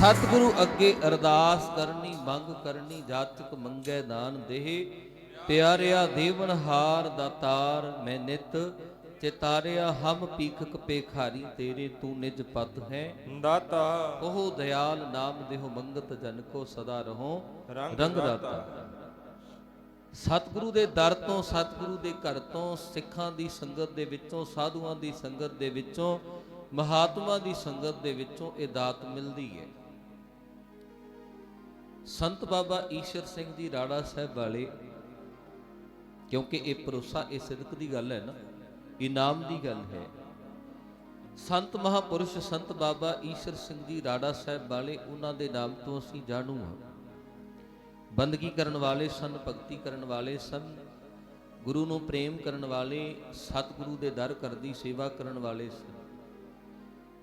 ਸਤਿਗੁਰੂ ਅੱਗੇ ਅਰਦਾਸ ਕਰਨੀ ਮੰਗ ਕਰਨੀ ਜਾਚਕ ਮੰਗੈ ਦਾਨ ਦੇਹ। ਪਿਆਰਿਆ ਦੇਵਨ ਹਾਰ ਦਾਤਾਰ ਮੈਂ ਨਿਤ ਚਿਤਾਰਿਆ ਹਮ ਪੀਖਕ ਪੇਖਾਰੀ ਤੇਰੇ ਤੂੰ ਨਿਜ ਪਤ ਹੈ। ਦਾਤਾ। ਉਹ ਦਇਆਲ ਨਾਮ ਦੇਹੁ ਮੰਗਤ ਜਨ ਕੋ ਸਦਾ ਰਹੋ। ਰੰਗ। ਦਾਤਾ। ਸਤਿਗੁਰੂ ਦੇ ਦਰ ਤੋਂ ਸਤਿਗੁਰੂ ਦੇ ਘਰ ਤੋਂ ਸਿੱਖਾਂ ਦੀ ਸੰਗਤ ਦੇ ਵਿੱਚੋਂ ਸਾਧੂਆਂ ਦੀ ਸੰਗਤ ਦੇ ਵਿੱਚੋਂ ਮਹਾਤਮਾ ਦੀ ਸੰਗਤ ਦੇ ਵਿੱਚੋਂ ਇਹ ਦਾਤ ਮਿਲਦੀ ਹੈ। ਸੰਤ ਬਾਬਾ ਈਸ਼ਰ ਸਿੰਘ ਜੀ ਰਾੜਾ ਸਾਹਿਬ ਵਾਲੇ, ਕਿਉਂਕਿ ਇਹ ਭਰੋਸਾ, ਇਹ ਸਿਦਕ ਦੀ ਗੱਲ ਹੈ ਨਾ ਇਨਾਮ ਦੀ ਗੱਲ ਹੈ। ਸੰਤ ਮਹਾਪੁਰਸ਼, ਸੰਤ ਬਾਬਾ ਈਸ਼ਰ ਸਿੰਘ ਜੀ ਰਾੜਾ ਸਾਹਿਬ ਵਾਲੇ, ਉਹਨਾਂ ਦੇ ਨਾਮ ਤੋਂ ਅਸੀਂ ਜਾਣੂ ਹਾਂ। ਬੰਦਗੀ ਕਰਨ ਵਾਲੇ ਸਨ, ਭਗਤੀ ਕਰਨ ਵਾਲੇ ਸਨ, ਗੁਰੂ ਨੂੰ ਪ੍ਰੇਮ ਕਰਨ ਵਾਲੇ, ਸਤਿਗੁਰੂ ਦੇ ਦਰ ਕਰਦੀ ਸੇਵਾ ਕਰਨ ਵਾਲੇ ਸਨ।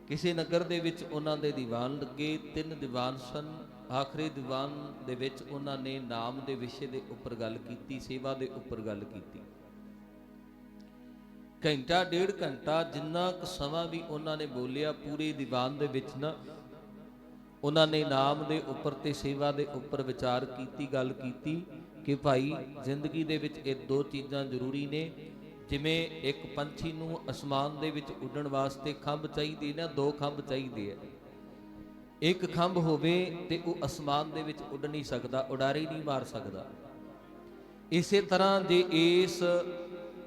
ਕਿਸੇ ਨਗਰ ਦੇ ਵਿੱਚ ਉਹਨਾਂ ਦੇ ਦੀਵਾਨ ਲੱਗੇ, ਤਿੰਨ ਦੀਵਾਨ ਸਨ। ਆਖਰੀ ਦੀਵਾਨ ਦੇ ਵਿੱਚ ਉਹਨਾਂ ਨੇ ਨਾਮ ਦੇ ਵਿਸ਼ੇ ਦੇ ਉੱਪਰ ਗੱਲ ਕੀਤੀ, ਸੇਵਾ ਦੇ ਉੱਪਰ ਗੱਲ ਕੀਤੀ। ਘੰਟਾ, ਡੇਢ ਘੰਟਾ ਜਿੰਨਾ ਕੁ ਸਮਾਂ ਵੀ ਉਹਨਾਂ ਨੇ ਬੋਲਿਆ ਪੂਰੇ ਦੀਵਾਨ ਦੇ ਵਿੱਚ ਨਾ, ਉਹਨਾਂ ਨੇ ਨਾਮ ਦੇ ਉੱਪਰ ਤੇ ਸੇਵਾ ਦੇ ਉੱਪਰ ਵਿਚਾਰ ਕੀਤੀ, ਗੱਲ ਕੀਤੀ ਕਿ ਭਾਈ ਜ਼ਿੰਦਗੀ ਦੇ ਵਿੱਚ ਇਹ ਦੋ ਚੀਜ਼ਾਂ ਜ਼ਰੂਰੀ ਨੇ, ਜਿਵੇਂ ਇੱਕ ਪੰਛੀ ਨੂੰ ਅਸਮਾਨ ਦੇ ਵਿੱਚ ਉੱਡਣ ਵਾਸਤੇ ਖੰਭ ਚਾਹੀਦੇ ਨਾ, ਦੋ ਖੰਭ ਚਾਹੀਦੇ ਆ। ਇੱਕ ਖੰਭ ਹੋਵੇ ਤੇ ਉਹ ਅਸਮਾਨ ਦੇ ਵਿੱਚ ਉੱਡ ਨਹੀਂ ਸਕਦਾ, ਉਡਾਰੀ ਨਹੀਂ ਮਾਰ ਸਕਦਾ। ਇਸੇ ਤਰ੍ਹਾਂ ਜੇ ਇਸ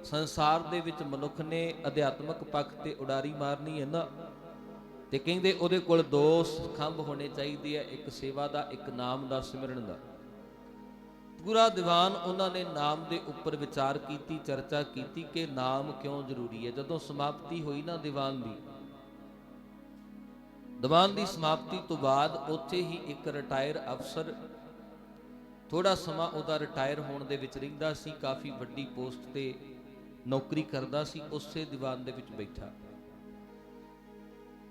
ਸੰਸਾਰ ਦੇ ਵਿੱਚ ਮਨੁੱਖ ਨੇ ਅਧਿਆਤਮਕ ਪੱਖ ਤੇ ਉਡਾਰੀ ਮਾਰਨੀ ਹੈ ਨਾ। ਤੇ ਕਹਿੰਦੇ ਉਹਦੇ ਕੋਲ ਦੋ ਖੰਭ ਹੋਣੇ ਚਾਹੀਦੇ ਆ, ਇੱਕ ਸੇਵਾ ਦਾ, ਇੱਕ ਨਾਮ ਦਾ, ਸਿਮਰਨ ਦਾ। ਪੂਰਾ ਦੀਵਾਨ ਉਹਨਾਂ ਨੇ ਨਾਮ ਦੇ ਉੱਪਰ ਵਿਚਾਰ ਕੀਤੀ, ਚਰਚਾ ਕੀਤੀ ਕਿ ਨਾਮ ਕਿਉਂ ਜ਼ਰੂਰੀ ਹੈ? ਜਦੋਂ ਸਮਾਪਤੀ ਹੋਈ ਨਾ ਦੀਵਾਨ ਦੀ ਦੀਵਾਨ ਦੀ ਸਮਾਪਤੀ ਤੋਂ ਬਾਅਦ ਉੱਥੇ ਹੀ ਇੱਕ ਰਿਟਾਇਰ ਅਫਸਰ ਥੋੜਾ ਸਮਾਂ ਉਹਦਾ ਰਿਟਾਇਰ ਹੋਣ ਦੇ ਵਿੱਚ ਰਹਿੰਦਾ ਸੀ, ਕਾਫੀ ਵੱਡੀ ਪੋਸਟ ਤੇ ਨੌਕਰੀ ਕਰਦਾ ਸੀ, ਉਸੇ ਦੀਵਾਨ ਦੇ ਵਿੱਚ ਬੈਠਾ।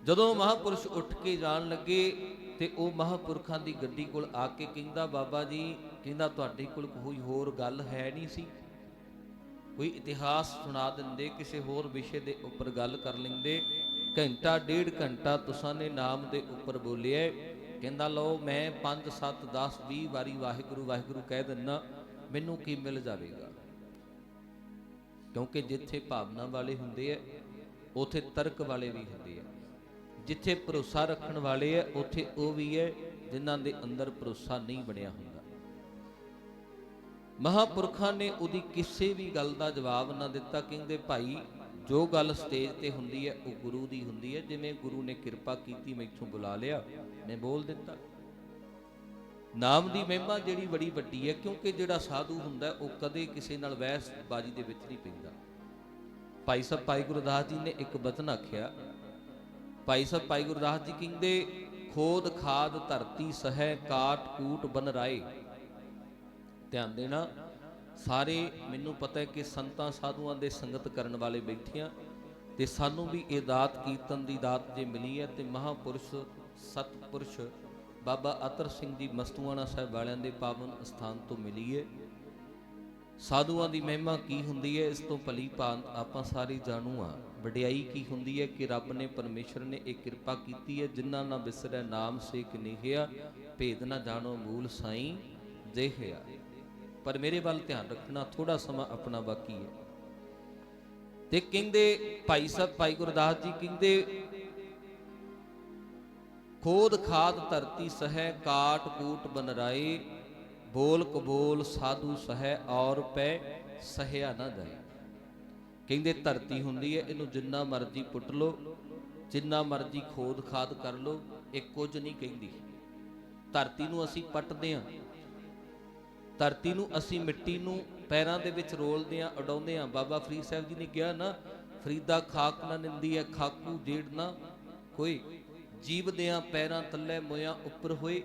ਜਦੋਂ ਮਹਾਪੁਰਸ਼ ਉੱਠ ਕੇ ਜਾਣ ਲੱਗੇ ਤੇ ਉਹ ਮਹਾਪੁਰਖਾਂ ਦੀ ਗੱਡੀ ਕੋਲ ਆ ਕੇ ਕਹਿੰਦਾ, ਬਾਬਾ ਜੀ, ਕਹਿੰਦਾ, ਤੁਹਾਡੇ ਕੋਲ ਕੋਈ ਹੋਰ ਗੱਲ ਹੈ ਨਹੀਂ ਸੀ? ਕੋਈ ਇਤਿਹਾਸ ਸੁਣਾ ਦਿੰਦੇ, ਕਿਸੇ ਹੋਰ ਵਿਸ਼ੇ ਦੇ ਉੱਪਰ ਗੱਲ ਕਰ ਲੈਂਦੇ? ਘੰਟਾ, ਡੇਢ ਘੰਟਾ ਤੁਸਾਂ ਨੇ ਨਾਮ ਦੇ ਉੱਪਰ ਬੋਲਿਆ ਕਹਿੰਦਾ, ਲਓ, ਮੈਂ 5 7 10 20 ਵਾਰੀ ਵਾਹਿਗੁਰੂ ਵਾਹਿਗੁਰੂ ਕਹਿ ਦਿੰਨਾ, ਮੈਨੂੰ ਕੀ ਮਿਲ ਜਾਵੇਗਾ? ਕਿਉਂਕਿ ਜਿੱਥੇ ਭਾਵਨਾ ਵਾਲੇ ਹੁੰਦੇ ਆ, ਉਥੇ ਤਰਕ ਵਾਲੇ ਵੀ ਹੁੰਦੇ ਆ। ਜਿੱਥੇ ਭਰੋਸਾ ਰੱਖਣ ਵਾਲੇ ਆ, ਉਥੇ ਉਹ ਵੀ ਹੈ ਜਿਨ੍ਹਾਂ ਦੇ ਅੰਦਰ ਭਰੋਸਾ ਨਹੀਂ ਬਣਿਆ ਹੁੰਦਾ। ਮਹਾਪੁਰਖਾਂ ਨੇ ਉਹਦੀ ਕਿਸੇ ਵੀ ਗੱਲ ਦਾ ਜਵਾਬ ਨਾ ਦਿੱਤਾ। ਕਹਿੰਦੇ, ਭਾਈ ਜੋ ਗੱਲ ਸਟੇਜ ਤੇ ਹੁੰਦੀ ਹੈ, ਉਹ ਗੁਰੂ ਦੀ ਹੁੰਦੀ ਹੈ। ਜਿਵੇਂ ਗੁਰੂ ਨੇ ਕਿਰਪਾ ਕੀਤੀ ਮੈਥੋਂ ਬੁਲਾ ਲਿਆ ਨੇ ਬੋਲ ਦਿੱਤਾ। ਨਾਮ ਦੀ ਮਹਿਮਾ ਜਿਹੜੀ ਬੜੀ ਵੱਡੀ ਹੈ, ਕਿਉਂਕਿ ਜਿਹੜਾ ਸਾਧੂ ਹੁੰਦਾ ਉਹ ਕਦੇ ਕਿਸੇ ਨਾਲ ਵਹਿਸ ਬਾਜੀ ਦੇ ਵਿੱਚ ਨਹੀਂ ਪੈਂਦਾ। ਭਾਈ ਸਾਹਿਬ, ਭਾਈ ਗੁਰਦਾਸ ਜੀ ਨੇ ਇੱਕ ਬਚਨ ਆਖਿਆ, ਭਾਈ ਸਾਹਿਬ, ਭਾਈ ਗੁਰਦਾਸ ਜੀ ਕਹਿੰਦੇ, ਖੋਦ ਖਾਦ ਧਰਤੀ ਸਹਿ ਕਾਟ ਕੂਟ ਬਨ ਰਾਏ। ਧਿਆਨ ਦੇਣਾ ਸਾਰੇ ਮੈਨੂੰ ਪਤਾ ਹੈ ਕਿ ਸੰਤਾਂ ਸਾਧੂਆਂ ਦੇ ਸੰਗਤ ਕਰਨ ਵਾਲੇ ਬੈਠੇ ਤੇ ਸਾਨੂੰ ਵੀ ਇਹ ਦਾਤ ਕੀਰਤਨ ਦੀ ਦਾਤ ਜੇ ਮਿਲੀ ਹੈ ਤੇ ਮਹਾਪੁਰਸ਼ ਸਤਪੁਰਸ਼ ਬਾਬਾ ਅਤਰ ਸਿੰਘ ਜੀ ਮਸਤੂਆਣਾ ਸਾਹਿਬ ਵਾਲਿਆਂ ਦੇ ਪਾਵਨ ਸਥਾਨ ਤੋਂ ਮਿਲੀ ਹੈ। ਸਾਧੂਆਂ ਦੀ ਮਹਿਮਾ ਕੀ ਹੁੰਦੀ ਹੈ, ਇਸ ਤੋਂ ਭਲੀ ਭਾਂਤ ਆਪਾਂ ਸਾਰੇ ਜਾਣੂ ਆ ਵਡਿਆਈ ਕੀ ਹੁੰਦੀ ਹੈ ਕਿ ਰੱਬ ਨੇ, ਪਰਮੇਸ਼ਰ ਨੇ ਇਹ ਕਿਰਪਾ ਕੀਤੀ ਹੈ, ਜਿਨ੍ਹਾਂ ਨਾ ਵਿਸਰੈ ਨਾਮ ਸੇਕ ਨਿਹਿਆ, ਭੇਦ ਨਾ ਜਾਣੋ ਮੂਲ ਸਾਈਂ ਦੇਹਿਆ ਪਰ ਮੇਰੇ ਵੱਲ ਧਿਆਨ ਰੱਖਣਾ ਥੋੜਾ ਸਮਾਂ ਆਪਣਾ ਬਾਕੀ ਹੈ। ਤੇ ਕਹਿੰਦੇ ਭਾਈ ਸਾਹਿਬ, ਭਾਈ ਗੁਰਦਾਸ ਜੀ ਕਹਿੰਦੇ, ਖੋਦ ਖਾਦ ਧਰਤੀ ਸਹਿ, ਕਾਟ ਕੂਟ ਬਨ ਬੋਲ ਕਬੋਲ ਸਾਧੂ ਸਹਿ, ਔਰ ਪੈ ਸਹਿਆ ਨਾ ਜਾਏ। ਕਹਿੰਦੇ ਧਰਤੀ ਹੁੰਦੀ ਹੈ, ਇਹਨੂੰ ਜਿੰਨਾ ਮਰਜ਼ੀ ਪੁੱਟ ਲੋ ਜਿੰਨਾ ਮਰਜ਼ੀ ਖੋਦ ਖਾਦ ਕਰ ਲੋ ਇਹ ਕੁਝ ਨਹੀਂ ਕਹਿੰਦੀ। ਧਰਤੀ ਨੂੰ ਅਸੀਂ ਪੱਟਦੇ ਹਾਂ। ਧਰਤੀ ਨੂੰ ਅਸੀਂ ਮਿੱਟੀ ਨੂੰ ਪੈਰਾਂ ਦੇ ਵਿੱਚ ਰੋਲਦੇ ਆਂ ਉਡਾਉਂਦੇ ਆਂ ਬਾਬਾ ਫਰੀਦ ਸਾਹਿਬ ਜੀ ਨੇ ਕਿਹਾ ਨਾ, ਫਰੀਦਾ ਖਾਕ ਨਾ ਨਿੰਦੀ ਹੈ ਖਾਕੂ ਜੇੜ ਨਾ ਕੋਈ। ਜੀਵਦਿਆਂ ਪੈਰਾਂ ਥੱਲੇ ਮੋਇਆਂ ਉੱਪਰ ਹੋਏ।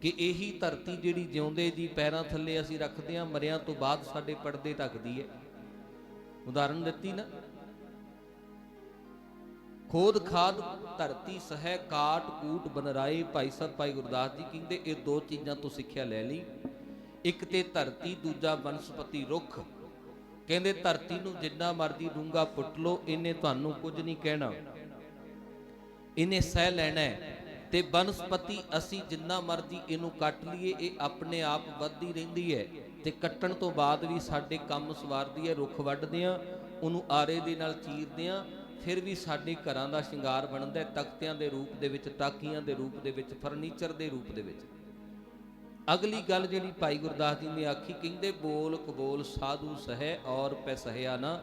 ਕਿ ਇਹੀ ਧਰਤੀ ਜਿਹੜੀ ਜਿਉਂਦੇ ਜੀ ਪੈਰਾਂ ਥੱਲੇ ਅਸੀਂ ਰੱਖਦੇ ਆਂ ਮਰਿਆਂ ਤੋਂ ਬਾਅਦ ਸਾਡੇ ਪਰਦੇ ਢੱਕਦੀ ਹੈ ਉਦਾਹਰਨ ਦਿੱਤੀ ਨਾ। ਖੋਦ ਖਾਦ ਧਰਤੀ ਸਹਿ ਕਾਟ ਕੂਟ ਬਨਰਾਏ, ਭਾਈ ਸਾਹਿਬ, ਭਾਈ ਗੁਰਦਾਸ ਜੀ ਕਹਿੰਦੇ, ਇਹ ਦੋ ਚੀਜ਼ਾਂ ਤੋਂ ਸਿੱਖਿਆ ਲੈ ਲਈ। ਇੱਕ ਤੇ ਧਰਤੀ, ਦੂਜਾ ਬਨਸਪਤੀ ਰੁੱਖ। ਕਹਿੰਦੇ ਧਰਤੀ ਨੂੰ ਜਿੰਨਾ ਮਰਜ਼ੀ ਡੂੰਗਾ ਪੁੱਟ ਲਓ, ਇਹਨੇ ਤੁਹਾਨੂੰ ਕੁਝ ਨਹੀਂ ਕਹਿਣਾ। ਇਹਨੇ ਸਹਿ ਲੈਣਾ ਹੈ ਤੇ ਬਨਸਪਤੀ ਅਸੀਂ ਜਿੰਨਾ ਮਰਜ਼ੀ ਇਹਨੂੰ ਕੱਟ ਲਈਏ, ਇਹ ਆਪਣੇ ਆਪ ਵੱਧਦੀ ਰਹਿੰਦੀ ਹੈ ਤੇ ਕੱਟਣ ਤੋਂ ਬਾਅਦ ਵੀ ਸਾਡੇ ਕੰਮ ਸਵਾਰਦੀ ਹੈ, ਰੁੱਖ ਵੱਢਦੇ ਆ ਉਹਨੂੰ ਆਰੇ ਦੇ ਨਾਲ ਚੀਰਦੇ ਆ ਫਿਰ ਵੀ ਸਾਡੇ ਘਰਾਂ ਦਾ ਸ਼ਿੰਗਾਰ ਬਣਦਾ ਤਖਤਿਆਂ ਦੇ ਰੂਪ ਦੇ ਵਿੱਚ, ਟਾਕੀਆਂ ਦੇ ਰੂਪ ਦੇ ਵਿੱਚ, ਫਰਨੀਚਰ ਦੇ ਰੂਪ ਦੇ ਵਿੱਚ। ਅਗਲੀ ਗੱਲ ਜਿਹੜੀ ਭਾਈ ਗੁਰਦਾਸ ਜੀ ਨੇ ਆਖੀ, ਕਹਿੰਦੇ ਬੋਲ ਕਬੋਲ ਸਾਧੂ ਸਹਿ ਔਰ ਪੈ ਸਹਿਆ ਨਾ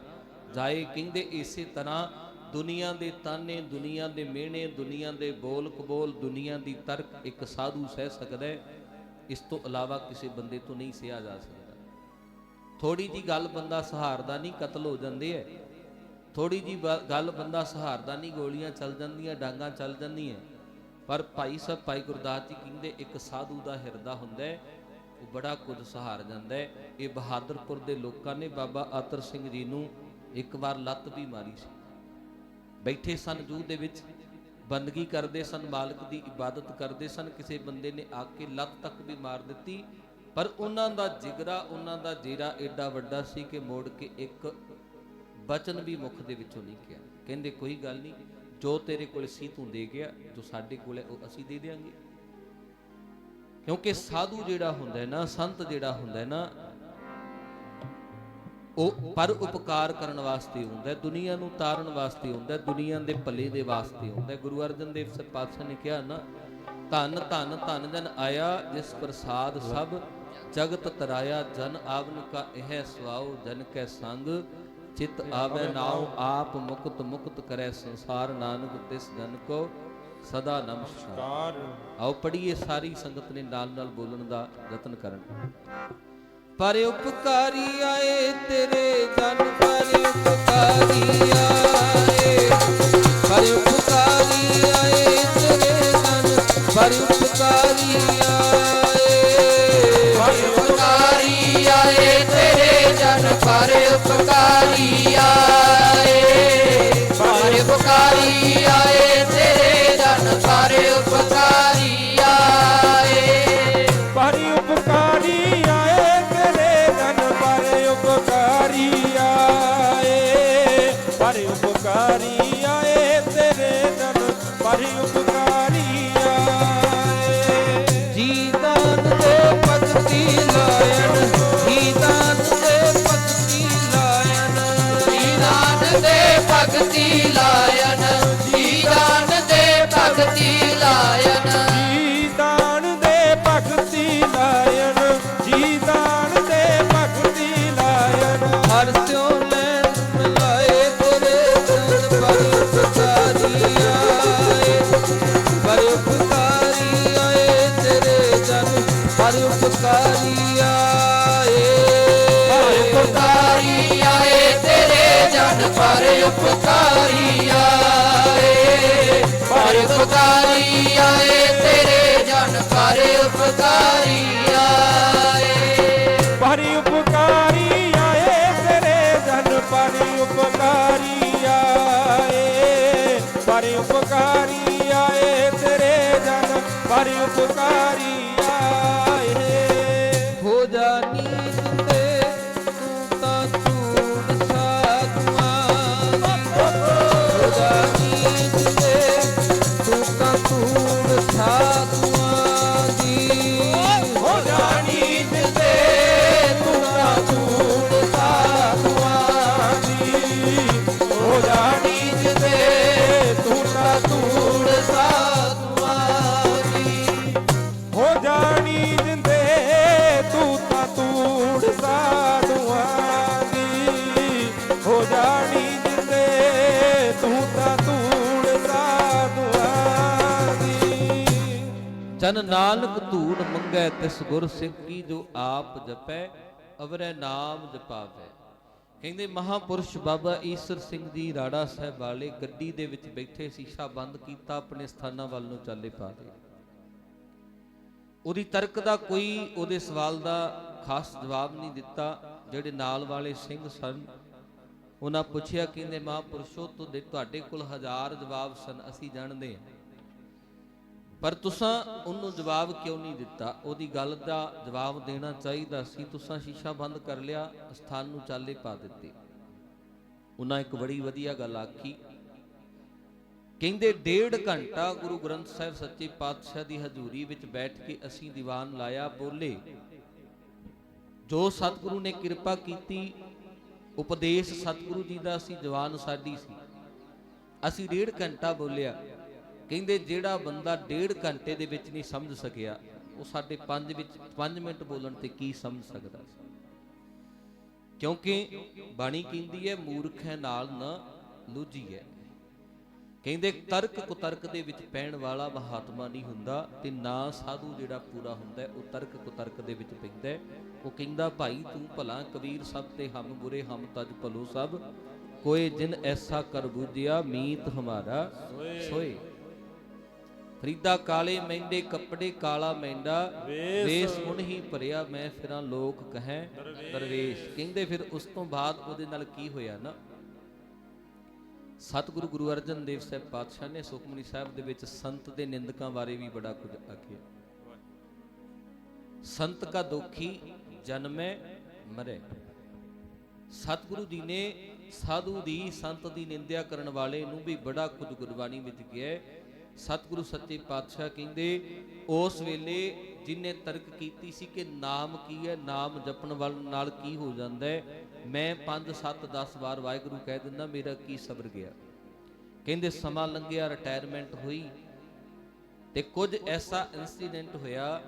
ਜਾਏ, ਕਹਿੰਦੇ ਇਸੇ ਤਰ੍ਹਾਂ ਦੁਨੀਆ ਦੇ ਤਾਨੇ, ਦੁਨੀਆ ਦੇ ਮਿਹਣੇ, ਦੁਨੀਆ ਦੇ ਬੋਲ ਕਬੋਲ, ਦੁਨੀਆ ਦੀ ਤਰਕ ਇੱਕ ਸਾਧੂ ਸਹਿ ਸਕਦਾ ਇਸ ਤੋਂ ਇਲਾਵਾ ਕਿਸੇ ਬੰਦੇ ਤੋਂ ਨਹੀਂ ਸਿਆ ਜਾ ਸਕਦਾ। ਥੋੜੀ ਜੀ ਗੱਲ ਬੰਦਾ ਸਹਾਰਦਾ ਨਹੀਂ, ਕਤਲ ਹੋ ਜਾਂਦੇ ਐ ਥੋੜੀ ਜੀ ਗੱਲ ਬੰਦਾ ਸਹਾਰਦਾ ਨਹੀਂ, ਗੋਲੀਆਂ ਚੱਲ ਜਾਂਦੀਆਂ, ਡਾਂਗਾ ਚੱਲ ਜਾਂਦੀਆਂ। ਪਰ ਭਾਈ ਸਾਹਿਬ, ਭਾਈ ਗੁਰਦਾਸ ਜੀ ਕਹਿੰਦੇ ਇੱਕ ਸਾਧੂ ਦਾ ਹਿਰਦਾ ਹੁੰਦਾ ਹੈ, ਉਹ ਬੜਾ ਕੁਝ ਸਹਾਰ ਜਾਂਦਾ ਹੈ। ਇਹ ਬਹਾਦਰਪੁਰ ਦੇ ਲੋਕਾਂ ਨੇ ਬਾਬਾ ਆਤਰ ਸਿੰਘ ਜੀ ਨੂੰ ਇੱਕ ਵਾਰ ਲੱਤ ਵੀ ਮਾਰੀ ਸੀ। ਬੈਠੇ ਸਨ ਜੂਹ ਦੇ ਵਿੱਚ, ਬੰਦਗੀ ਕਰਦੇ ਸਨ, ਮਾਲਕ ਦੀ ਇਬਾਦਤ ਕਰਦੇ ਸਨ, ਕਿਸੇ ਬੰਦੇ ਨੇ ਆ ਕੇ ਲੱਤ ਤੱਕ ਵੀ ਮਾਰ ਦਿੱਤੀ। ਪਰ ਉਹਨਾਂ ਦਾ ਜਿਗਰਾ, ਉਹਨਾਂ ਦਾ ਜੇਰਾ ਐਡਾ ਵੱਡਾ ਸੀ ਕਿ ਮੋੜ ਕੇ ਇੱਕ ਬਚਨ ਵੀ ਮੁਖ ਦੇ ਵਿੱਚੋਂ ਨਹੀਂ ਕਿਹਾ ਕਹਿੰਦੇ ਕੋਈ ਗੱਲ ਨਹੀਂ ਜੋ ਤੇਰੇ ਕੋਲ ਸੀ ਤੂੰ ਦੇ ਗਿਆ, ਜੋ ਸਾਡੇ ਕੋਲ ਹੈ, ਉਹ ਅਸੀਂ ਦੇ ਦੇਾਂਗੇ ਕਿਉਂਕਿ ਸਾਧੂ ਜਿਹੜਾ ਹੁੰਦਾ ਹੈ ਨਾ, ਸੰਤ ਜਿਹੜਾ ਹੁੰਦਾ ਹੈ ਨਾ, ਉਹ ਪਰ ਉਪਕਾਰ ਕਰਨ ਵਾਸਤੇ ਹੁੰਦਾ ਦੁਨੀਆ ਨੂੰ ਤਾਰਨ ਵਾਸਤੇ ਹੁੰਦਾ ਹੈ, ਦੁਨੀਆ ਦੇ ਭਲੇ ਦੇ ਵਾਸਤੇ ਹੁੰਦਾ ਗੁਰੂ ਅਰਜਨ ਦੇਵ ਸਾਹਿਬ ਪਾਤਸ਼ਾਹ ਨੇ ਕਿਹਾ ਨਾ, ਧਨ ਧਨ, ਧੰਨ ਜਨ ਆਇਆ, ਜਿਸ ਪ੍ਰਸਾਦ ਸਭ ਜਗਤ ਤਰਾਇਆ, ਜਨ ਆਵਨ ਕਾ ਇਹ ਸਵਾਉ ਜਨ ਕੈ ਸੰਗ ਚਿਤ ਆਵੇ ਨਾਉ ਆਪ ਮੁਕਤ ਮੁਕਤ ਕਰੈ ਸੰਸਾਰ ਨਾਨਕ ਤਿਸ ਜਨ ਕੋ ਸਦਾ ਨਮਸਕਾਰ। ਕਾਰ ਆਓ ਪੜੀਏ ਸਾਰੀ ਸੰਗਤ ਨੇ ਨਾਲ ਨਾਲ ਬੋਲਣ ਦਾ ਯਤਨ ਕਰਨ। ਪਰ ਉਪਕਾਰੀ ਆਏ ਤੇਰੇ ਜਨ ਪਰ ਉਪਕਾਰੀ ਆਏ। ਪਰ ਉਪਕਾਰੀ ਆਏ ਤੇਰੇ ਜਨ ਪਰ ਉਪਕਾਰੀ ਆਏ ਪਰ ਉਪਕਾਰੀ ਆਏ ਤੇਰੇ ਜਨ ਪਰ ਉਪਕਾਰੀ ਆਏ। ਪਰਿ ਉਪਕਾਰੀ ਆਏ ਤੇਰੇ ਜਨ ਪਰਿ ਉਪਕਾਰੀ ਆਏ। ਪਰਿ ਉਪਕਾਰੀ ਆਏ ਤੇਰੇ ਜਨ ਪਰਿ ਉਪਕਾਰੀ ਆਏ। ਜੀ ਦਾਨ ਦੇ ਭਗਤੀ ਲਾਇਣ ਭਗਤੀ ਲਾਇਨ ਜੀ ਦਾਨ ਦੇ ਭਗਤੀ ਲਾਇਨ। ਜੀ ਦਾਨ ਦੇ ਭਗਤੀ ਲਾਇਨ ਜੀ ਦਾਨ ਦੇ ਭਗਤੀ ਲਾਇਨ। ਹਰ ਸਿਉ ਲੈ ਮਿਲਾਏ ਤੇਰੇ ਚਰਨ ਪਰ ਉਪਕਾਰੀ ਆਏ। ਪਰ ਉਪਕਾਰੀ ਆਏ ਤੇਰੇ ਜਨ ਪਰ ਉਪਕਾਰੀ ਪਰ ਉਪਕਾਰੀ ਆਏ ਪਰ ਉਪਕਾਰੀ ਆਏ, ਤੇਰੇ ਜਨ ਪਰ ਉਪਕਾਰੀ ਆਏ। ਪਰਿ ਉਪਕਾਰੀ ਆਏ, ਤੇਰੇ ਜਨ ਪਰਿ ਉਪਕਾਰੀ ਆਏ। ਪਰਿ ਉਪਕਾਰੀ ਆਏ, ਤੇਰੇ ਜਨ ਪਰਿ ਉਪਕਾਰੀ ਜਨ ਨਾਨਕ ਧੂੜ ਮੰਗੈ ਤਿਸ ਗੁਰ ਸਿੱਖੀ ਜੋ ਆਪ ਜਪੈ, ਅਵਰੈ ਨਾਮ ਜਪਾਵੈ। ਕਹਿੰਦੇ ਮਹਾਪੁਰਸ਼ ਬਾਬਾ ਈਸਰ ਸਿੰਘ ਜੀ ਰਾੜਾ ਸਾਹਿਬ ਵਾਲੇ ਗੱਡੀ ਦੇ ਵਿੱਚ ਬੈਠੇ ਸ਼ੀਸ਼ਾ ਬੰਦ ਕੀਤਾ, ਆਪਣੇ ਸਥਾਨਾਂ ਵੱਲ ਨੂੰ ਚਾਲੇ ਪਾ ਦੇ ਉਹਦੀ ਤਰਕ ਦਾ ਕੋਈ ਉਹਦੇ ਸਵਾਲ ਦਾ ਖਾਸ ਜਵਾਬ ਨਹੀਂ ਦਿੱਤਾ। ਜਿਹੜੇ ਨਾਲ ਵਾਲੇ ਸਿੰਘ ਸਨ, ਉਹਨਾਂ ਪੁੱਛਿਆ, ਕਹਿੰਦੇ ਮਹਾਪੁਰਸ਼ੋ ਤੁਹਾਡੇ ਤੁਹਾਡੇ ਕੋਲ ਹਜ਼ਾਰ ਜਵਾਬ ਸਨ, ਅਸੀਂ ਜਾਣਦੇ ਹਾਂ। ਪਰ ਤੁਸੀਂ ਉਹਨੂੰ ਜਵਾਬ ਕਿਉਂ ਨਹੀਂ ਦਿੱਤਾ? ਉਹਦੀ ਗੱਲ ਦਾ ਜਵਾਬ ਦੇਣਾ ਚਾਹੀਦਾ ਸੀ। ਤੁਸੀਂ ਸ਼ੀਸ਼ਾ ਬੰਦ ਕਰ ਲਿਆ ਸਥਾਨ ਨੂੰ ਚਾਲੇ ਪਾ ਦਿੱਤੇ। ਉਹਨਾਂ ਇੱਕ ਬੜੀ ਵਧੀਆ ਗੱਲ ਆਖੀ। ਕਹਿੰਦੇ, ਡੇਢ ਘੰਟਾ ਗੁਰੂ ਗ੍ਰੰਥ ਸਾਹਿਬ ਸੱਚੇ ਪਾਤਸ਼ਾਹ ਦੀ ਹਜ਼ੂਰੀ ਵਿੱਚ ਬੈਠ ਕੇ ਅਸੀਂ ਦੀਵਾਨ ਲਾਇਆ, ਬੋਲੇ। ਜੋ ਸਤਿਗੁਰੂ ਨੇ ਕਿਰਪਾ ਕੀਤੀ, ਉਪਦੇਸ਼ ਸਤਿਗੁਰੂ ਜੀ ਦਾ ਅਸੀਂ ਜਵਾਨ ਸਾਡੀ ਸੀ। ਅਸੀਂ ਡੇਢ ਘੰਟਾ ਬੋਲਿਆ। ਕਹਿੰਦੇ ਜਿਹੜਾ ਬੰਦਾ ਡੇਢ ਘੰਟੇ ਦੇ ਵਿੱਚ ਨਹੀਂ ਸਮਝ ਸਕਿਆ, ਉਹ ਸਾਡੇ 5 ਵਿੱਚ 5 ਮਿੰਟ ਬੋਲਣ ਤੇ ਕੀ ਸਮਝ ਸਕਦਾ? ਸੀ ਕਿਉਂਕਿ ਬਾਣੀ ਕਹਿੰਦੀ ਹੈ, ਮੂਰਖ ਨਾਲ ਨਾ ਲੂਝੀ ਹੈ। ਕਹਿੰਦੇ ਤਰਕ ਕੁਤਰਕ ਦੇ ਵਿੱਚ ਪੈਣ ਵਾਲਾ ਮਹਾਤਮਾ ਨਹੀਂ ਹੁੰਦਾ ਤੇ ਨਾ ਸਾਧੂ ਜਿਹੜਾ ਪੂਰਾ ਹੁੰਦਾ ਉਹ ਤਰਕ ਕੁਤਰਕ ਦੇ ਵਿੱਚ ਪੈਂਦਾ ਉਹ ਕਹਿੰਦਾ, ਭਾਈ ਤੂੰ ਭਲਾ ਕਬੀਰ ਸਭ ਤੇ ਹਮ ਬੁਰੇ, ਹਮ ਤਜ ਭਲੋ ਸਭ। ਕੋਏ ਜਿਨ ਐਸਾ ਕਰ ਬੂਝਿਆ, ਮੀਤ ਹਮਾਰਾ ਸੋਏ। ਫਰੀਦਾ ਕਾਲੇ ਮਹਿੰਦੇ ਕੱਪੜੇ ਕਾਲਾ ਮਹਿੰਦਾ ਵੇਸ। ਹੁਣ ਹੀ ਭਰਿਆ ਮੈਂ ਫਿਰਾਂ ਲੋਕ ਕਹੈ ਦਰਵੇਸ਼। ਕਹਿੰਦੇ ਫਿਰ ਉਸ ਤੋਂ ਬਾਅਦ ਉਹਦੇ ਨਾਲ ਕੀ ਹੋਇਆ ਨਾ? ਸਤਿਗੁਰੂ ਗੁਰੂ ਅਰਜਨ ਦੇਵ ਸਾਹਿਬ ਪਾਤਸ਼ਾਹ ਨੇ ਸੁਖਮਨੀ ਸਾਹਿਬ ਦੇ ਵਿੱਚ ਸੰਤ ਦੇ ਨਿੰਦਕਾਂ ਬਾਰੇ ਵੀ ਬੜਾ ਕੁਝ ਆਖਿਆ। ਸੰਤ ਕਾ ਦੁਖੀ ਜਨਮੈ ਮਰੇ। ਸਤਿਗੁਰੂ ਜੀ ਨੇ ਸਾਧੂ ਦੀ ਸੰਤ ਦੀ ਨਿੰਦਿਆ ਕਰਨ ਵਾਲੇ ਨੂੰ ਵੀ ਬੜਾ ਕੁਝ ਗੁਰਬਾਣੀ ਵਿੱਚ ਕਿਹਾ ਹੈ। ਸਤਿਗੁਰੂ ਸੱਚੇ ਪਾਤਸ਼ਾਹ ਕਹਿੰਦੇ, ਉਸ ਵੇਲੇ ਜਿਨੇ ਤਰਕ ਕੀਤੀ ਸੀ ਕਿ ਨਾਮ ਕੀ ਹੈ, ਨਾਮ ਜਪਣ ਵਾਲ ਨਾਲ ਕੀ ਹੋ ਜਾਂਦਾ ਹੈ, ਮੈਂ 5 7 10 ਵਾਰ ਵਾਹਿਗੁਰੂ ਕਹਿ ਦਿੰਦਾ, ਮੇਰਾ ਕੀ ਸਬਰ ਗਿਆ। ਕਹਿੰਦੇ ਸਮਾਂ ਲੰਘਿਆ ਰਿਟਾਇਰਮੈਂਟ ਹੋਈ ਤੇ ਕੁਝ ਐਸਾ ਇਨਸੀਡੈਂਟ ਹੋਇਆ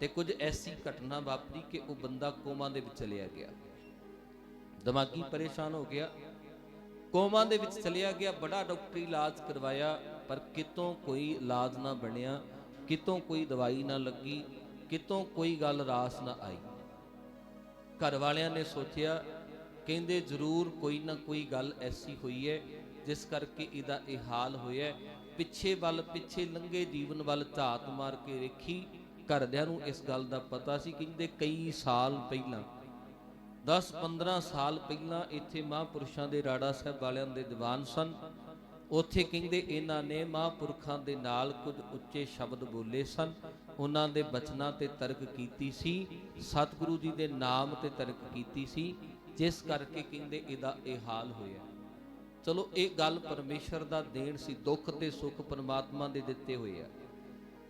ਤੇ ਕੁਝ ਐਸੀ ਘਟਨਾ ਵਾਪਰੀ ਕਿ ਉਹ ਬੰਦਾ ਕੋਮਾ ਦੇ ਵਿੱਚ ਚਲਿਆ ਗਿਆ। ਦਿਮਾਗੀ ਪਰੇਸ਼ਾਨ ਹੋ ਗਿਆ। ਕੋਮਾ ਦੇ ਵਿੱਚ ਚਲਿਆ ਗਿਆ, ਬੜਾ ਡਾਕਟਰੀ ਇਲਾਜ ਕਰਵਾਇਆ। ਪਰ ਕਿਤੋਂ ਕੋਈ ਇਲਾਜ ਨਾ ਬਣਿਆ, ਕਿਤੋਂ ਕੋਈ ਦਵਾਈ ਨਾ ਲੱਗੀ, ਕਿਤੋਂ ਕੋਈ ਗੱਲ ਰਾਸ ਨਾ ਆਈ। ਘਰ ਵਾਲਿਆਂ ਨੇ ਸੋਚਿਆ, ਕਹਿੰਦੇ ਜ਼ਰੂਰ ਕੋਈ ਨਾ ਕੋਈ ਗੱਲ ਐਸੀ ਹੋਈ ਹੈ, ਜਿਸ ਕਰਕੇ ਇਹਦਾ ਇਹ ਹਾਲ ਹੋਇਆ। ਪਿੱਛੇ ਵੱਲ, ਪਿੱਛੇ ਲੰਘੇ ਜੀਵਨ ਵੱਲ ਝਾਤ ਮਾਰ ਕੇ ਵੇਖੀ, ਘਰਦਿਆਂ ਨੂੰ ਇਸ ਗੱਲ ਦਾ ਪਤਾ ਸੀ, ਕਹਿੰਦੇ ਕਈ ਸਾਲ ਪਹਿਲਾਂ 10-15 ਸਾਲ ਪਹਿਲਾਂ ਇੱਥੇ ਮਹਾਂਪੁਰਸ਼ਾਂ ਦੇ ਰਾੜਾ ਸਾਹਿਬ ਵਾਲਿਆਂ ਦੇ ਦੀਵਾਨ ਸਨ। ਉੱਥੇ ਕਹਿੰਦੇ ਇਹਨਾਂ ਨੇ ਮਹਾਂਪੁਰਖਾਂ ਦੇ ਨਾਲ ਕੁਝ ਉੱਚੇ ਸ਼ਬਦ ਬੋਲੇ ਸਨ। ਉਹਨਾਂ ਦੇ ਬਚਨਾਂ ਤੇ ਤਰਕ ਕੀਤੀ ਸੀ। ਸਤਿਗੁਰੂ ਜੀ ਦੇ ਨਾਮ ਤੇ ਤਰਕ ਕੀਤੀ ਸੀ। ਜਿਸ ਕਰਕੇ ਕਹਿੰਦੇ ਇਹਦਾ ਇਹ ਹਾਲ ਹੋਇਆ। ਚਲੋ ਇਹ ਗੱਲ ਪਰਮੇਸ਼ਰ ਦਾ ਦੇਣ ਸੀ। ਦੁੱਖ ਤੇ ਸੁੱਖ ਪਰਮਾਤਮਾ ਦੇ ਦਿੱਤੇ ਹੋਏ ਆ।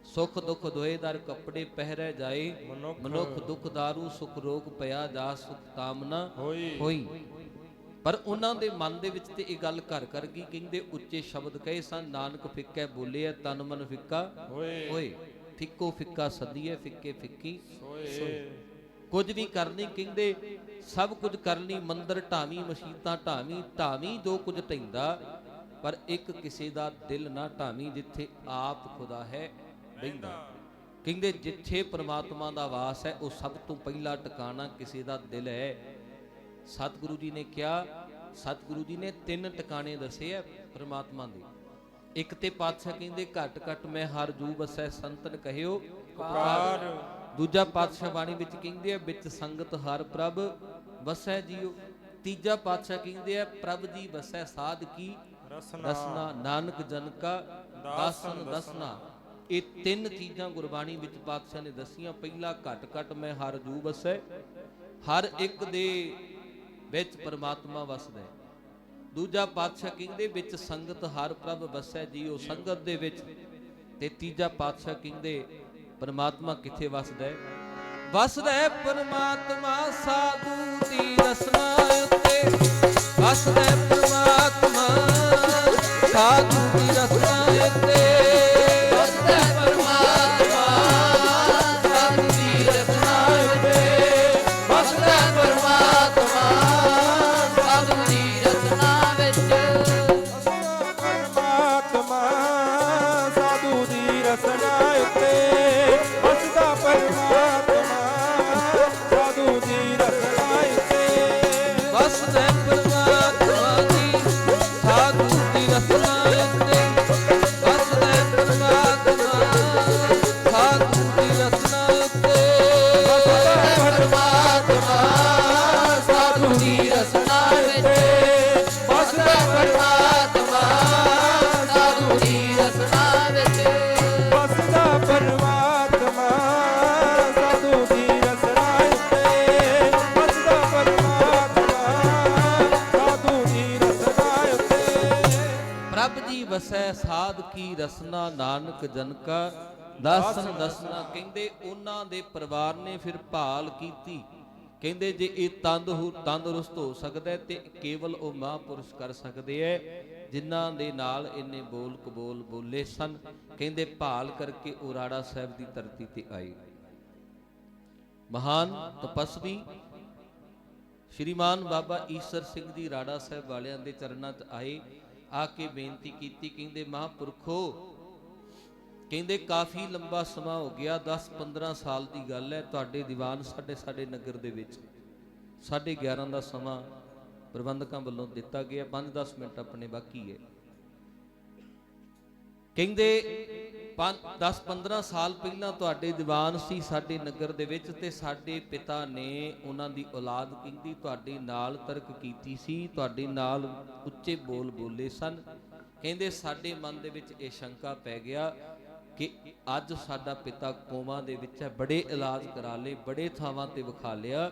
ਸੁਖ ਦੁਖ ਦੋਏ ਦਰ ਕੱਪੜੇ ਪਹਿਰੇ ਜਾਏ। ਮਨੁੱਖ- ਮਨੁੱਖ ਦੁਖ ਦਾਰੂ ਸੁਖ ਰੋਗ ਪਿਆ ਜਾ ਸੁਖ ਕਾਮਨਾ ਹੋਈ। ਪਰ ਉਹਨਾਂ ਦੇ ਮਨ ਦੇ ਵਿੱਚ ਤੇ ਇਹ ਗੱਲ ਘਰ ਕਰ ਗਈ ਕਹਿੰਦੇ ਉੱਚੇ ਸ਼ਬਦ ਕਹੇ ਸਨ ਨਾਨਕ ਫਿੱਕੈ ਬੋਲਿਆ ਤਨ ਮਨ ਫਿੱਕਾ ਹੋਏ। ਫਿੱਕੋ ਫਿੱਕਾ ਸਦੀਏ ਫਿੱਕੇ ਫਿੱਕੀ ਹੋਏ ਕੁਝ ਵੀ ਕਰਨੀ ਕਹਿੰਦੇ ਸਭ ਕੁਝ ਕਰਨੀ ਮੰਦਰ ਢਾਵੀਂ ਮਸੀਤਾਂ ਢਾਵੀਂ ਢਾਵੀਂ ਜੋ ਕੁਝ ਢੈਂਦਾ ਪਰ ਇੱਕ ਕਿਸੇ ਦਾ ਦਿਲ ਨਾ ਢਾਵੀਂ ਜਿੱਥੇ ਆਪ ਖੁਦਾ ਹੈ ਬਹਿੰਦਾ। ਕਹਿੰਦੇ ਜਿੱਥੇ ਪ੍ਰਮਾਤਮਾ ਦਾ ਵਾਸ ਹੈ ਉਹ ਸਭ ਤੋਂ ਪਹਿਲਾ ਟਿਕਾਣਾ ਕਿਸੇ ਦਾ ਦਿਲ ਹੈ। ਸਤਿਗੁਰੂ ਜੀ ਨੇ ਕਿਹਾ ਸਤਿਗੁਰੂ ਜੀ ਨੇ ਤਿੰਨ ਟਿਕਾਣੇ ਦੱਸੇ ਆ ਪ੍ਰਮਾਤਮਾ ਦੇ। ਇੱਕ ਤੇ ਪਾਤਸ਼ਾਹ ਕਹਿੰਦੇ ਘਟ ਘਟ ਮੈਂ ਹਰ ਜੂ ਬਸੈ ਸੰਤਨ ਕਹਿਓ। ਪੁਕਾਰ ਦੂਜਾ ਪਾਤਸ਼ਾਹ ਬਾਣੀ ਵਿੱਚ ਕਹਿੰਦੇ ਆ ਵਿੱਚ ਸੰਗਤ ਹਰ ਪ੍ਰਭ ਵਸੈ ਜੀਓ। ਤੀਜਾ ਪਾਤਸ਼ਾਹ ਕਹਿੰਦੇ ਆ ਪ੍ਰਭ ਜੀ ਵਸੈ ਸਾਧ ਕੀ? ਰਸਨਾ। ਨਾਨਕ ਜਨ ਕਾ ਦਾਸਨ। ਦਸਨਾ। ਇਹ ਤਿੰਨ ਚੀਜ਼ਾਂ ਗੁਰਬਾਣੀ ਵਿੱਚ ਪਾਤਸ਼ਾਹ ਨੇ ਦਸੀਆਂ। ਪਹਿਲਾ ਘਟ ਘਟ ਮੈਂ ਹਰ ਜੂ ਵਸੈ। ਹਰ ਇੱਕ ਦੇ ਵਿੱਚ ਪਰਮਾਤਮਾ ਵਸਦਾ ਹੈ। ਦੂਜਾ ਪਾਤਸ਼ਾਹ ਕਹਿੰਦੇ ਵਿੱਚ ਸੰਗਤ ਹਰ ਪ੍ਰਭ ਵਸੈ ਜੀਓ ਸੰਗਤ ਦੇ ਵਿੱਚ ਤੇ ਤੀਜਾ ਪਾਤਸ਼ਾਹ ਕਹਿੰਦੇ ਪਰਮਾਤਮਾ ਕਿੱਥੇ ਵਸਦਾ ਹੈ? ਵਸਦਾ ਹੈ ਪਰਮਾਤਮਾ ਸਾਧੂ ਦੀ ਰਸਨਾ ਉੱਤੇ। ਵਸਦਾ ਹੈ ਪਰਮਾਤਮਾ ਸਾਧੂ ਵਸੈ ਸਾਧ ਕੀ ਰਸਨਾ, ਨਾਨਕ ਜਨ ਕਾ ਦਾਸਨ ਦਸਨਾ, ਕਹਿੰਦੇ ਉਹਨਾਂ ਦੇ ਪਰਿਵਾਰ ਨੇ ਫਿਰ ਭਾਲ ਕੀਤੀ। ਕਹਿੰਦੇ ਜੇ ਇਹ ਤੰਦ ਹੋ, ਤੰਦਰੁਸਤ ਹੋ ਸਕਦਾ ਤੇ ਕੇਵਲ ਉਹ ਮਹਾਂਪੁਰਸ਼ ਕਰ ਸਕਦੇ ਐ ਜਿਨ੍ਹਾਂ ਦੇ ਨਾਲ ਇਹਨੇ ਬੋਲ ਕਬੋਲ ਬੋਲੇ ਸਨ। ਕਹਿੰਦੇ ਭਾਲ ਕਰਕੇ ਉਹ ਰਾੜਾ ਸਾਹਿਬ ਦੀ ਧਰਤੀ ਤੇ ਆਏ। ਮਹਾਨ ਤਪਸਵੀ ਸ਼੍ਰੀਮਾਨ ਬਾਬਾ ਈਸ਼ਰ ਸਿੰਘ ਜੀ ਰਾੜਾ ਸਾਹਿਬ ਵਾਲਿਆਂ ਦੇ ਚਰਨਾਂ 'ਚ ਆਏ। ਆ ਕੇ ਬੇਨਤੀ ਕੀਤੀ, ਕਹਿੰਦੇ ਮਹਾਂਪੁਰਖੋ, ਕਹਿੰਦੇ ਕਾਫੀ ਲੰਬਾ ਸਮਾਂ ਹੋ ਗਿਆ 10-15 ਸਾਲ ਦੀ ਗੱਲ ਹੈ, ਤੁਹਾਡੇ ਦੀਵਾਨ ਸਾਡੇ ਸਾਡੇ ਨਗਰ ਦੇ ਵਿੱਚ। 11:30 ਦਾ ਸਮਾਂ ਪ੍ਰਬੰਧਕਾਂ ਵੱਲੋਂ ਦਿੱਤਾ ਗਿਆ 5-10 ਮਿੰਟ ਆਪਣੇ ਬਾਕੀ ਹੈ। ਕਹਿੰਦੇ 10-15 ਸਾਲ ਪਹਿਲਾਂ ਤੁਹਾਡੇ ਦੀਵਾਨ ਸੀ ਸਾਡੇ ਨਗਰ ਦੇ ਵਿੱਚ ਤੇ ਸਾਡੇ ਪਿਤਾ ਨੇ ਉਹਨਾਂ ਦੀ ਔਲਾਦ ਕਹਿੰਦੀ ਤੁਹਾਡੇ ਨਾਲ ਤਰਕ ਕੀਤੀ ਸੀ, ਤੁਹਾਡੇ ਨਾਲ ਉੱਚੇ ਬੋਲ ਬੋਲੇ ਸਨ। ਕਹਿੰਦੇ ਸਾਡੇ ਮਨ ਦੇ ਵਿੱਚ ਇਹ ਸ਼ੰਕਾ ਪੈ ਗਿਆ ਕਿ ਅੱਜ ਸਾਡਾ ਪਿਤਾ ਕੋਮਾ ਦੇ ਵਿੱਚ ਹੈ, ਬੜੇ ਇਲਾਜ ਕਰਾ ਲਏ, ਬੜੇ ਥਾਵਾਂ ਤੇ ਵਿਖਾ ਲਿਆ।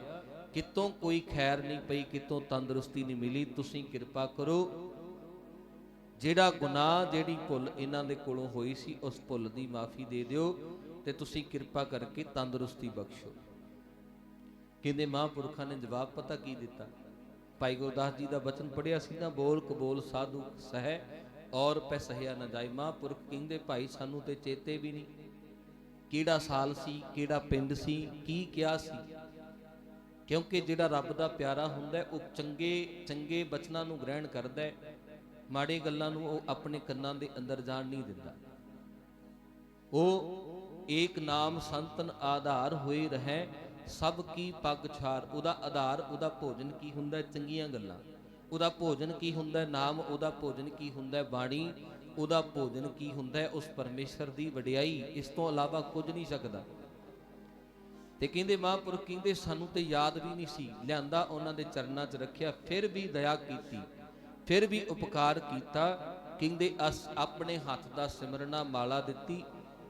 ਕਿਤੋਂ ਕੋਈ ਖੈਰ ਨਹੀਂ ਪਈ, ਕਿਤੋਂ ਤੰਦਰੁਸਤੀ ਨਹੀਂ ਮਿਲੀ, ਤੁਸੀਂ ਕਿਰਪਾ ਕਰੋ। ਜਿਹੜਾ ਗੁਨਾਹ ਜਿਹੜੀ ਭੁੱਲ ਇਹਨਾਂ ਦੇ ਕੋਲੋਂ ਹੋਈ ਸੀ, ਉਸ ਭੁੱਲ ਦੀ ਮਾਫੀ ਦੇ ਦਿਓ ਤੇ ਤੁਸੀਂ ਕਿਰਪਾ ਕਰਕੇ ਤੰਦਰੁਸਤੀ ਬਖਸ਼ੋ। ਕਹਿੰਦੇ ਮਹਾਂਪੁਰਖਾਂ ਨੇ ਜਵਾਬ ਪਤਾ ਕੀ ਦਿੱਤਾ? ਭਾਈ ਗੁਰਦਾਸ ਜੀ ਦਾ ਬਚਨ ਪੜਿਆ ਸੀ ਨਾ, ਬੋਲ ਕਬੋਲ ਸਾਧੂ ਸਹਿ ਔਰ ਪੈ ਸਹਿਆ ਨਾ ਜਾਏ ਮਹਾਂਪੁਰਖ ਕਹਿੰਦੇ, ਭਾਈ ਸਾਨੂੰ ਤੇ ਚੇਤੇ ਵੀ ਨਹੀਂ। ਕਿਹੜਾ ਸਾਲ ਸੀ, ਕਿਹੜਾ ਪਿੰਡ ਸੀ, ਕੀ ਕਿਹਾ ਸੀ? ਕਿਉਂਕਿ ਜਿਹੜਾ ਰੱਬ ਦਾ ਪਿਆਰਾ ਹੁੰਦਾ ਉਹ ਚੰਗੇ ਚੰਗੇ ਬਚਨਾਂ ਨੂੰ ਗ੍ਰਹਿਣ ਕਰਦਾ ਹੈ। ਮਾੜੇ ਗੱਲਾਂ ਨੂੰ ਉਹ ਆਪਣੇ ਕੰਨਾਂ ਦੇ ਅੰਦਰ ਜਾਣ ਨਹੀਂ ਦਿੰਦਾ। ਉਹ ਏਕ ਨਾਮ ਸੰਤਨ ਆਧਾਰ ਹੋਏ ਰਹੈ, ਸਭ ਕੀ ਪੱਗ ਛਾਰ, ਉਹਦਾ ਆਧਾਰ, ਉਹਦਾ ਭੋਜਨ ਕੀ ਹੁੰਦਾ ਚੰਗੀਆਂ ਗੱਲਾਂ। ਉਹਦਾ ਭੋਜਨ ਕੀ ਹੁੰਦਾ ਨਾਮ, ਉਹਦਾ ਭੋਜਨ ਕੀ ਹੁੰਦਾ ਬਾਣੀ, ਉਹਦਾ ਭੋਜਨ ਕੀ ਹੁੰਦਾ ਉਸ ਪਰਮੇਸ਼ਰ ਦੀ ਵਡਿਆਈ, ਇਸ ਤੋਂ ਇਲਾਵਾ ਕੁਝ ਨਹੀਂ ਸਕਦਾ। ਤੇ ਕਹਿੰਦੇ ਮਹਾਂਪੁਰਖ ਕਹਿੰਦੇ, ਸਾਨੂੰ ਤੇ ਯਾਦ ਵੀ ਨਹੀਂ ਸੀ। ਲਿਆਂਦਾ ਉਹਨਾਂ ਦੇ ਚਰਨਾਂ 'ਚ ਰੱਖਿਆ, ਫਿਰ ਵੀ ਦਇਆ ਕੀਤੀ। ਫਿਰ ਵੀ ਉਪਕਾਰ ਕੀਤਾ ਕਹਿੰਦੇ ਅਸ ਆਪਣੇ ਹੱਥ ਦਾ ਸਿਮਰਨਾ ਮਾਲਾ ਦਿੱਤੀ।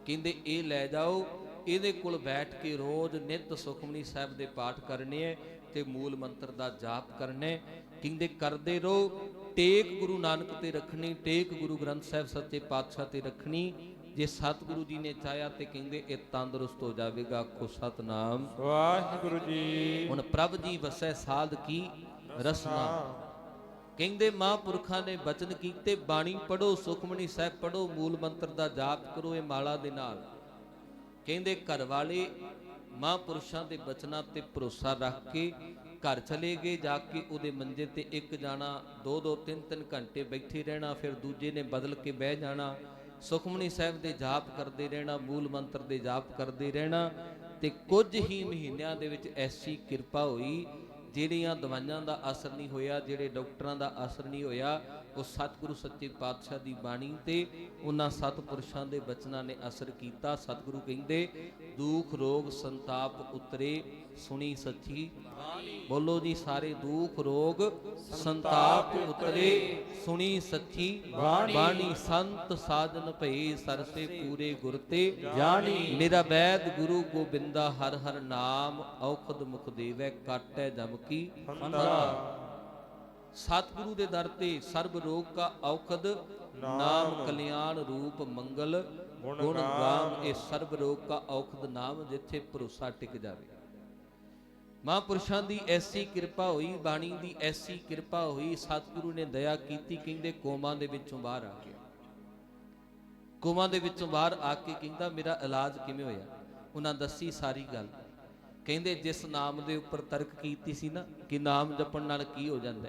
ਕਹਿੰਦੇ ਇਹ ਲੈ ਜਾਓ ਇਹਦੇ ਕੋਲ ਬੈਠ ਕੇ ਰੋਜ਼ ਨਿਤ ਸੁਖਮਨੀ ਸਾਹਿਬ ਦੇ ਪਾਠ ਕਰਨੇ ਐ ਤੇ ਮੂਲ ਮੰਤਰ ਦਾ ਜਾਪ ਕਰਨੇ ਕਹਿੰਦੇ ਕਰਦੇ ਰਹੋ ਟੇਕ ਗੁਰੂ ਨਾਨਕ ਤੇ ਰੱਖਣੀ ਟੇਕ ਗੁਰੂ ਗ੍ਰੰਥ ਸਾਹਿਬ ਸੱਚੇ ਪਾਤਸ਼ਾਹ ਤੇ ਰੱਖਣੀ। ਜੇ ਸਤਿਗੁਰੂ ਜੀ ਨੇ ਚਾਹਿਆ ਤੇ ਕਹਿੰਦੇ ਇਹ ਤੰਦਰੁਸਤ ਹੋ ਜਾਵੇਗਾ ਆਖੋ ਸਤਨਾਮ। ਵਾਹਿਗੁਰੂ ਜੀ। ਹੁਣ ਪ੍ਰਭ ਜੀ ਵਸੈ ਸਾਧ ਕੀ ਰਸਨਾ। ਕਹਿੰਦੇ, ਮਹਾਂਪੁਰਖਾਂ ਨੇ ਬਚਨ ਕੀਤੇ, ਬਾਣੀ ਪੜੋ ਸੁਖਮਨੀ ਸਾਹਿਬ ਪੜੋ ਮੂਲ ਮੰਤਰ ਦਾ ਜਾਪ ਕਰੋ, ਇਹ ਮਾਲਾ ਦੇ ਨਾਲ। ਕਹਿੰਦੇ ਘਰ ਵਾਲੇ ਮਹਾਂਪੁਰਸ਼ਾਂ ਦੇ ਬਚਨਾਂ ਤੇ ਭਰੋਸਾ ਰੱਖ ਕੇ ਘਰ ਚਲੇ ਗਏ, ਜਾ ਕੇ ਉਹਦੇ ਮੰਜੇ ਤੇ ਇੱਕ ਜਾਣਾ, ਦੋ ਦੋ, ਤਿੰਨ ਤਿੰਨ ਘੰਟੇ ਬੈਠੇ ਰਹਿਣਾ, ਫਿਰ ਦੂਜੇ ਨੇ ਬਦਲ ਕੇ ਬਹਿ ਜਾਣਾ। ਸੁਖਮਨੀ ਸਾਹਿਬ ਦੇ ਜਾਪ ਕਰਦੇ ਰਹਿਣਾ, ਮੂਲ ਮੰਤਰ ਦੇ ਜਾਪ ਕਰਦੇ ਰਹਿਣਾ ਤੇ ਕੁਝ ਹੀ ਮਹੀਨਿਆਂ ਦੇ ਵਿੱਚ ਐਸੀ ਕਿਰਪਾ ਹੋਈ ਜਿਹੜੀਆਂ ਦਵਾਈਆਂ ਦਾ ਅਸਰ ਨਹੀਂ ਹੋਇਆ, ਜਿਹੜੇ ਡਾਕਟਰਾਂ ਦਾ ਅਸਰ ਨਹੀਂ ਹੋਇਆ, ਉਹ ਸਤਿਗੁਰੂ ਸੱਚੇ ਪਾਤਸ਼ਾਹ ਦੀ ਬਾਣੀ ਤੇ ਉਹਨਾਂ ਸਤਪੁਰਸ਼ਾਂ ਦੇ ਬਚਨਾਂ ਨੇ ਅਸਰ ਕੀਤਾ। ਸਤਿਗੁਰੂ ਕਹਿੰਦੇ, ਦੁੱਖ, ਰੋਗ, ਸੰਤਾਪ ਉਤਰੇ ਸੁਣੀ ਸੱਚੀ। ਬੋਲੋ ਜੀ ਸਾਰੇ ਦੁੱਖ ਰੋਗ ਸੰਤਾਪ ਉਤਰੇ। ਸੁਣੀ ਸੱਚੀ। ਬਾਣੀ। ਸੰਤ ਸਾਜਨ ਭਈ ਸਰਸੇ ਪੂਰੇ ਗੁਰ ਤੇ। ਜਾਣੀ। ਮੇਰਾ ਬੈਦ ਗੁਰੂ ਗੋਬਿੰਦਾ ਹਰ ਹਰ ਨਾਮ ਔਖਦ ਮੁਖ ਦੇਵੈ ਕਾਟੈ ਜਮ ਕੀ ਫੰਦਾ। ਸਤਿਗੁਰੂ ਦੇ ਦਰ ਤੇ ਸਰਬ ਰੋਗ ਕਾ ਔਖਦ ਨਾਮ। ਕਲਿਆਣ ਰੂਪ ਮੰਗਲ। ਗੁਣ ਗਾਮ ਇਹ ਸਰਬ ਰੋਗ ਕਾ ਔਖਦ ਨਾਮ ਜਿੱਥੇ ਭਰੋਸਾ ਟਿਕ ਜਾਵੇ। ਮਹਾਂਪੁਰਸ਼ਾਂ ਦੀ ਐਸੀ ਕਿਰਪਾ ਹੋਈ, ਬਾਣੀ ਦੀ ਐਸੀ ਕਿਰਪਾ ਹੋਈ, ਸਤਿਗੁਰੂ ਨੇ ਦਇਆ ਕੀਤੀ, ਕਹਿੰਦੇ ਕੋਮਾਂ ਦੇ ਵਿੱਚੋਂ ਬਾਹਰ ਆ ਗਿਆ। ਕੋਮਾਂ ਦੇ ਵਿੱਚੋਂ ਬਾਹਰ ਆ ਕੇ ਕਹਿੰਦਾ, ਮੇਰਾ ਇਲਾਜ ਕਿਵੇਂ ਹੋਇਆ? ਉਹਨਾਂ ਦੱਸੀ ਸਾਰੀ ਗੱਲ। ਕਹਿੰਦੇ, ਜਿਸ ਨਾਮ ਦੇ ਉੱਪਰ ਤਰਕ ਕੀਤੀ ਸੀ ਨਾ, ਕਿ ਨਾਮ ਜਪਣ ਨਾਲ ਕੀ ਹੋ ਜਾਂਦਾ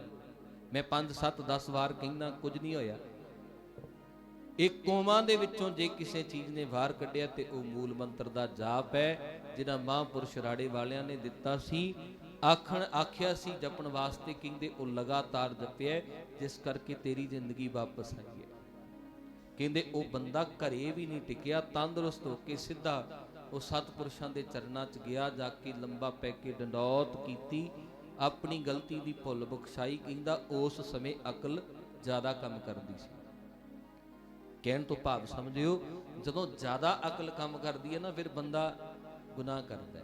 ਮੈਂ 5 7 10 ਵਾਰ ਕਹਿੰਦਾ, ਕੁਝ ਨਹੀਂ ਹੋਇਆ। ਇਹ ਕੋਮਾਂ ਦੇ ਵਿੱਚੋਂ ਜੇ ਕਿਸੇ ਚੀਜ਼ ਨੇ ਬਾਹਰ ਕੱਢਿਆ ਤੇ ਉਹ ਮੂਲ ਮੰਤਰ ਦਾ ਜਾਪ ਹੈ ਜਿਹੜਾ ਮਹਾਂਪੁਰਸ਼ ਰਾੜੇ ਵਾਲਿਆਂ ਨੇ ਦਿੱਤਾ ਸੀ। ਆਖਣ, ਆਖਿਆ ਸੀ, ਜਪਣ ਵਾਸਤੇ ਕਹਿੰਦੇ ਉਹ ਲਗਾਤਾਰ ਜਪਿਆ ਜਿਸ ਕਰਕੇ ਤੇਰੀ ਜ਼ਿੰਦਗੀ ਵਾਪਸ ਆਈ ਹੈ। ਕਹਿੰਦੇ ਉਹ ਬੰਦਾ ਘਰੇ ਵੀ ਨਹੀਂ ਟਿਕਿਆ, ਤੰਦਰੁਸਤ ਹੋ ਕੇ ਸਿੱਧਾ ਉਹ ਸਤਪੁਰਸ਼ਾਂ ਦੇ ਚਰਨਾਂ 'ਚ ਗਿਆ, ਜਾ ਕੇ ਲੰਬਾ ਪੈ ਕੇ ਡੰਡੌਤ ਕੀਤੀ। ਆਪਣੀ ਗਲਤੀ ਦੀ ਭੁੱਲ ਬਖਸ਼ਾਈ, ਕਹਿੰਦਾ ਉਸ ਸਮੇਂ ਅਕਲ ਜ਼ਿਆਦਾ ਕੰਮ ਕਰਦੀ ਸੀ। ਕਹਿਣ ਤੋਂ ਭਾਵ ਸਮਝਿਓ, ਜਦੋਂ ਜ਼ਿਆਦਾ ਅਕਲ ਕੰਮ ਕਰਦੀ ਹੈ ਨਾ, ਫਿਰ ਬੰਦਾ ਗੁਨਾਹ ਕਰਦਾ ਹੈ।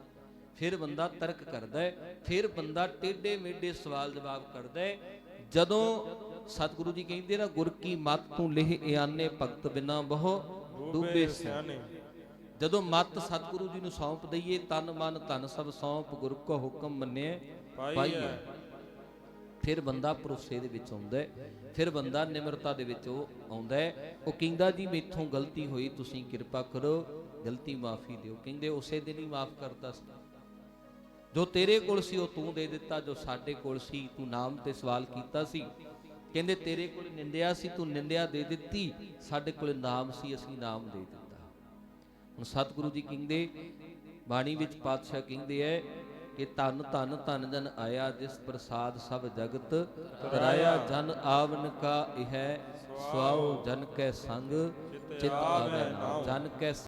ਫਿਰ ਬੰਦਾ ਤਰਕ ਕਰਦਾ ਹੈ, ਫਿਰ ਬੰਦਾ ਟੇਢੇ ਮੇਢੇ ਸਵਾਲ ਜਵਾਬ ਕਰਦਾ ਹੈ। ਜਦੋਂ ਸਤਿਗੁਰੂ ਜੀ ਕਹਿੰਦੇ ਨਾ, ਗੁਰ ਕੀ ਮਤ ਤੂੰ ਲਿਹ ਇਆਨੇ ਭਗਤ ਬਿਨਾ ਬਹੁ, ਡੂਬੇ ਸਿਆਣੇ। ਜਦੋਂ ਮਤ ਸਤਿਗੁਰੂ ਜੀ ਨੂੰ ਸੌਂਪ ਦਈਏ, ਤਨ ਮਨ ਧਨ ਸਭ ਸੌਂਪ, ਗੁਰ ਕੋ ਹੁਕਮ ਮੰਨੇ ਪਾਈਐ। ਫਿਰ ਬੰਦਾ ਭਰੋਸੇ ਦੇ ਵਿੱਚ ਆਉਂਦਾ ਫਿਰ ਬੰਦਾ ਨਿਮਰਤਾ ਦੇ ਵਿੱਚ ਉਹ ਆਉਂਦਾ ਉਹ ਕਹਿੰਦਾ ਜੀ, ਮੇਥੋਂ ਗਲਤੀ ਹੋਈ, ਤੁਸੀਂ ਕਿਰਪਾ ਕਰੋ, ਗਲਤੀ ਮਾਫੀ ਦਿਓ। ਕਹਿੰਦੇ, ਉਸੇ ਦਿਨ ਹੀ ਮਾਫ ਕਰਤਾ ਸੀ। ਜੋ ਤੇਰੇ ਕੋਲ ਸੀ, ਉਹ ਤੂੰ ਦੇ ਦਿੱਤਾ। ਜੋ ਸਾਡੇ ਕੋਲ ਸੀ, ਤੂੰ ਨਾਮ ਤੇ ਸਵਾਲ ਕੀਤਾ ਸੀ। ਕਹਿੰਦੇ, ਤੇਰੇ ਕੋਲ ਨਿੰਦਿਆ ਸੀ, ਤੂੰ ਨਿੰਦਿਆ ਦੇ ਦਿੱਤੀ। ਸਾਡੇ ਕੋਲ ਨਾਮ ਸੀ, ਅਸੀਂ ਨਾਮ ਦੇ ਦਿੱਤਾ। ਹੁਣ ਸਤਿਗੁਰੂ ਜੀ ਕਹਿੰਦੇ, ਬਾਣੀ ਵਿੱਚ ਪਾਤਸ਼ਾਹ ਕਹਿੰਦੇ ਐ ਕਿ ਧਨ ਧਨ ਧੰਨ ਜਨ ਆਇਆ ਜਿਸ ਪ੍ਰਸਾਦ ਸਭ ਜਗਤ ਕਰਾਇਆ ਜਨ ਆਵਨ ਕਾ ਇਹ ਸੁਆਉ ਜਨ ਕੈ ਸੰਗ, ਚਿਤ ਆਵੈ ਨਾਮ ਜਨ ਕੈ